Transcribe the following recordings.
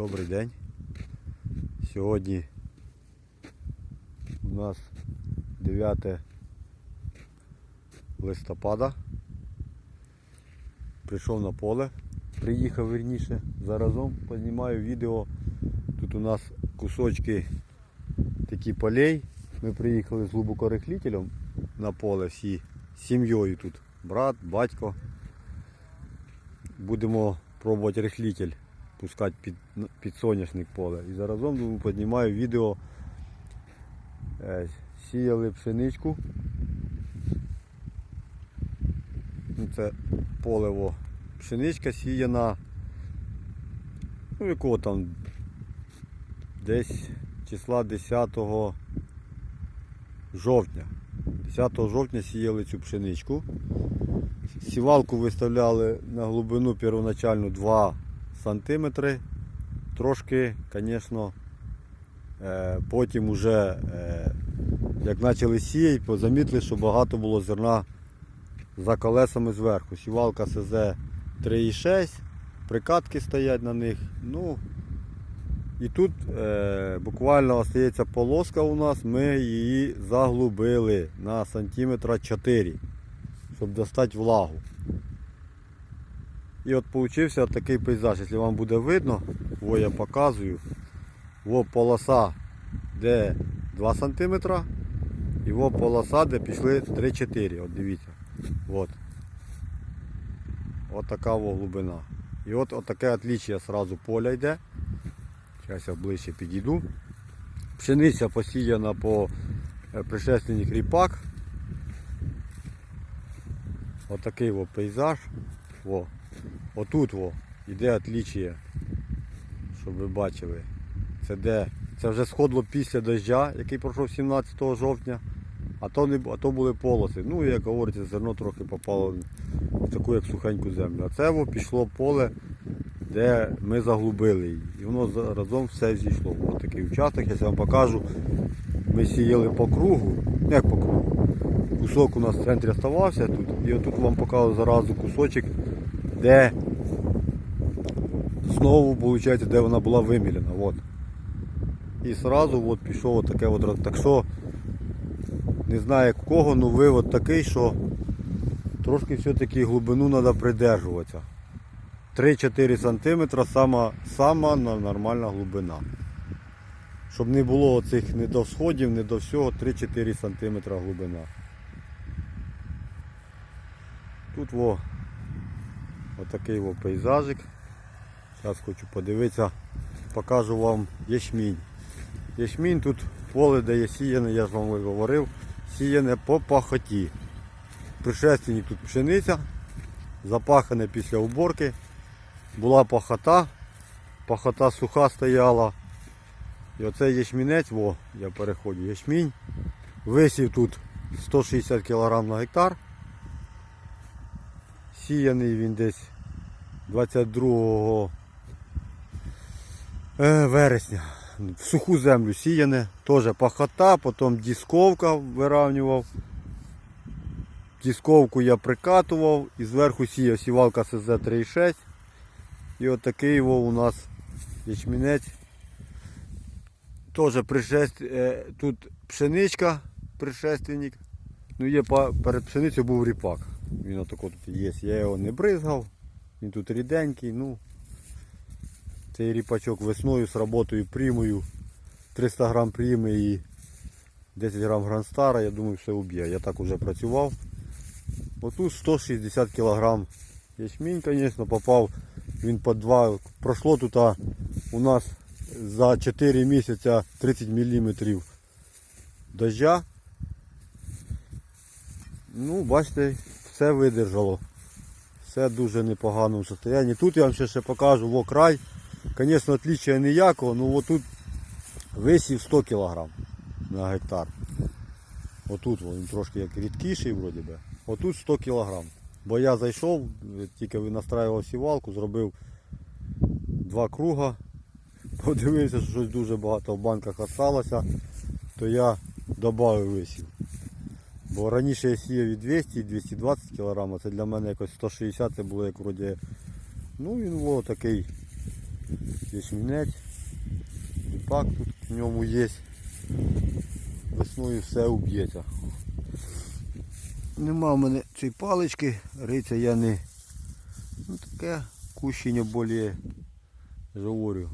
Добрий день. Сьогодні у нас 9 листопада. Прийшов на поле, приїхав верніше. Заразом познімаю відео. Тут у нас кусочки такі полей. Ми приїхали з глибокорихлітелем на поле всі сім'єю тут. Брат, батько. Будемо пробувати рихлітель пускати під, під соняшник поле. І заразом думаю, піднімаю відео. Е, Сіяли пшеничку. Ну, Це полево. Пшеничка сіяна. Ну, якого там десь числа 10 жовтня. 10 жовтня сіяли цю пшеничку. Сівалку виставляли на глибину первоначальну 2 сантиметри. Трошки, звісно, е, потім уже, е, як почали сіяти, замітили, що багато було зерна за колесами зверху. Сівалка СЗ 3,6, прикатки стоять на них. Ну, і тут е, буквально остається полоска у нас, ми її заглубили на сантиметра 4, щоб достати влагу. І от получився такий пейзаж, якщо вам буде видно, во я показую. Во полоса, де 2 см, і во полоса, де пішли 3-4. От дивіться. От. От така во глибина. І от, от таке отличие сразу поля йде. Зараз я ближче підійду. Пшениця посіяна по е, пришественник ріпак. Отакий во пейзаж. Во. Отут во, іде отличие, щоб ви бачили. Це де? Це вже сходило після дождя, який пройшов 17 жовтня. А то, не, а то були полоси. Ну, як говориться, зерно трохи попало в таку як сухеньку землю. А це во, пішло поле, де ми заглубили. І воно разом все зійшло. Ось такий участок, я вам покажу. Ми сіяли по кругу. Ну, Як по кругу? Кусок у нас в центрі оставався тут. І отут вам показую заразу кусочок, де знову виходить, де вона була вимілена. От. І одразу от пішов от таке от. Так що не знаю в кого, але вивод такий, що трошки все-таки глибину треба придержуватися. 3-4 см сама, сама нормальна глибина. Щоб не було оцих не до сходів, не до всього 3-4 см глибина. Тут во отакий во пейзажик. Зараз хочу подивитися, покажу вам ячмінь. Ячмінь тут поле, де є сіяне, я ж вам говорив, сіяне по пахоті. Пришественник тут пшениця, запахане після уборки. Була пахота, пахота суха стояла. І оцей ячмінець, во, я переходжу, ячмінь. Висів тут 160 кг на гектар. Сіяний він десь 22 е, вересня. В суху землю сіяне, теж пахота, потім дісковка виравнював. Дісковку я прикатував і зверху сіяв сівалка СЗ 3,6. І от його у нас ячмінець. Теж е, тут пшеничка, пришественник. Ну є перед пшеницею був ріпак. Він отако тут є. Я його не бризгав. Він тут ріденький. Ну, цей ріпачок весною з роботою прімою. 300 грам пріми і 10 грам гранстара, я думаю, все уб'є. Я так вже працював. Отут 160 кг ячмінь, звісно, попав. Він по 2. Пройшло тут у нас за 4 місяця 30 мм дождя. Ну, бачите, все видержало. Все дуже непоганому стані. Тут я вам ще, ще покажу во край. Звісно, отличия ніякого, ну отут висів 100 кг на гектар. Отут він трошки як рідкіший вроді би. Отут 100 кг. Бо я зайшов, тільки настраював сівалку, зробив два круга. Подивився, що щось дуже багато в банках осталося, то я додав висів. Бо раніше я сіяв і 200, і 220 кг, це для мене якось 160 це було як вроді. Ну він во такий ячмінець. Пак тут в ньому є. Весною все уб'ється. Нема в мене цієї палички, риця я не. Ну таке кущення більше говорю.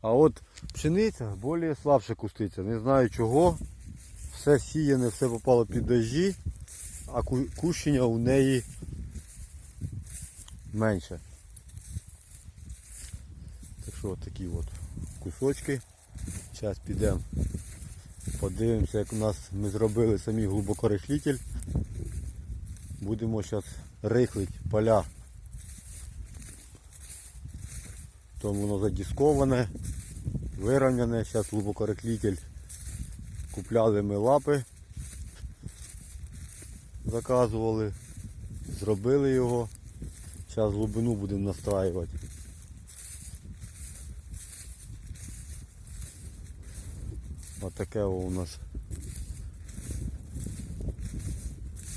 А от пшениця більше слабше куститься. Не знаю чого. Все сіяне, все попало під дожді, а кущення у неї менше. Що такі от кусочки. Зараз підемо. Подивимося, як у нас ми зробили самі глибокорихлітель. Будемо зараз рихлити поля. То воно задісковане, вирівняне, зараз глибокорихлітель. Купляли ми лапи, заказували, зробили його. Зараз глибину будемо настраювати. Отаке у нас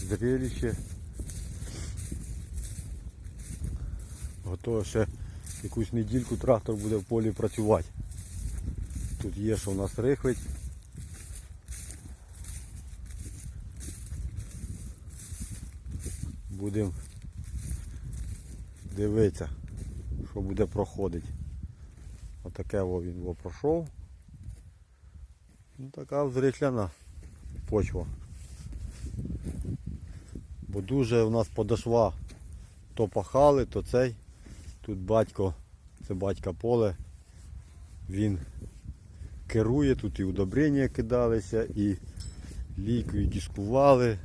зрелище. Готово ще якусь недільку трактор буде в полі працювати. Тут є, що у нас рихлить. Будемо дивитися, що буде проходити. Отаке він пройшов. Ну, така взрихляна почва. Бо дуже в нас подошва то пахали, то цей. Тут батько, це батька поле. Він керує, тут і удобрення кидалися, і лікою дискували.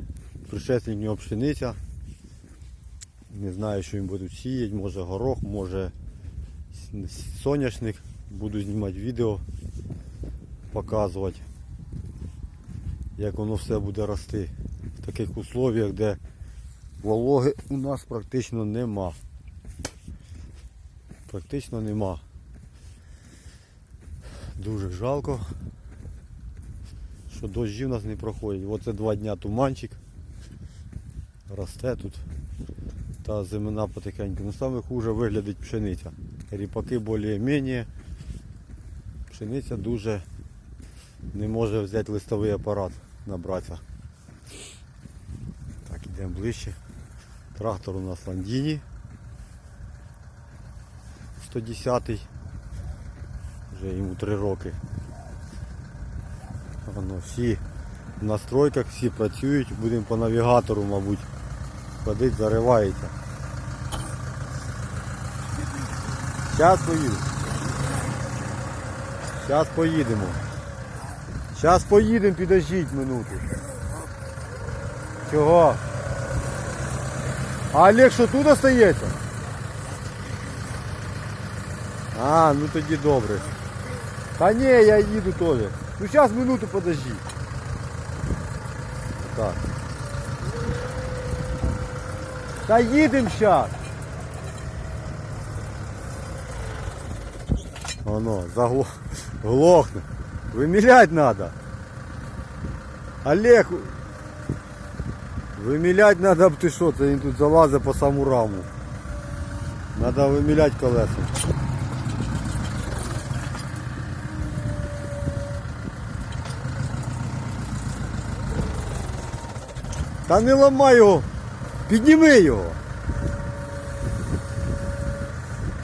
Пришесник в нього пшениця. Не знаю, що він буде сіяти, може горох, може соняшник. Буду знімати відео, показувати, як воно все буде рости в таких условиях, де вологи у нас практично нема. Практично нема. Дуже жалко, що дощі у нас не проходять. Оце два дня туманчик. Росте тут. Та зимина потихеньку. Ну саме хуже виглядить пшениця. Ріпаки більш-менш. Пшениця дуже не може взяти листовий апарат набратися. Так, йдемо ближче. Трактор у нас Ландіні. 110-й. Вже йому 3 роки. Воно всі в настройках, всі працюють, будемо по навігатору, мабуть, ходить, заривається. Зараз поїдемо. Зараз поїдемо. Зараз поїдемо, підождіть минуту. Чого? А Олег що тут остається? А, ну тоді добре. Та ні, я їду теж. Ну зараз минуту подожди. Так. Та їдемо зараз. Воно, заглохне. Вимілять треба. Олег, треба, ти що, це він тут залазить по саму раму. Треба виміляти колеса. Та не ламай його. Підніми його.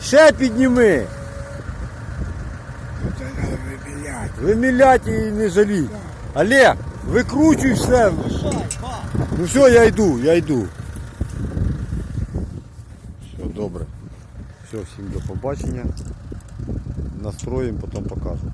Ще підніми. Це треба вибіляти. Вимілять і не жалій. Олег, викручуй все. Ну все, я йду, я йду. Все, добре. Все, всім до побачення. Настроїмо, потім покажу.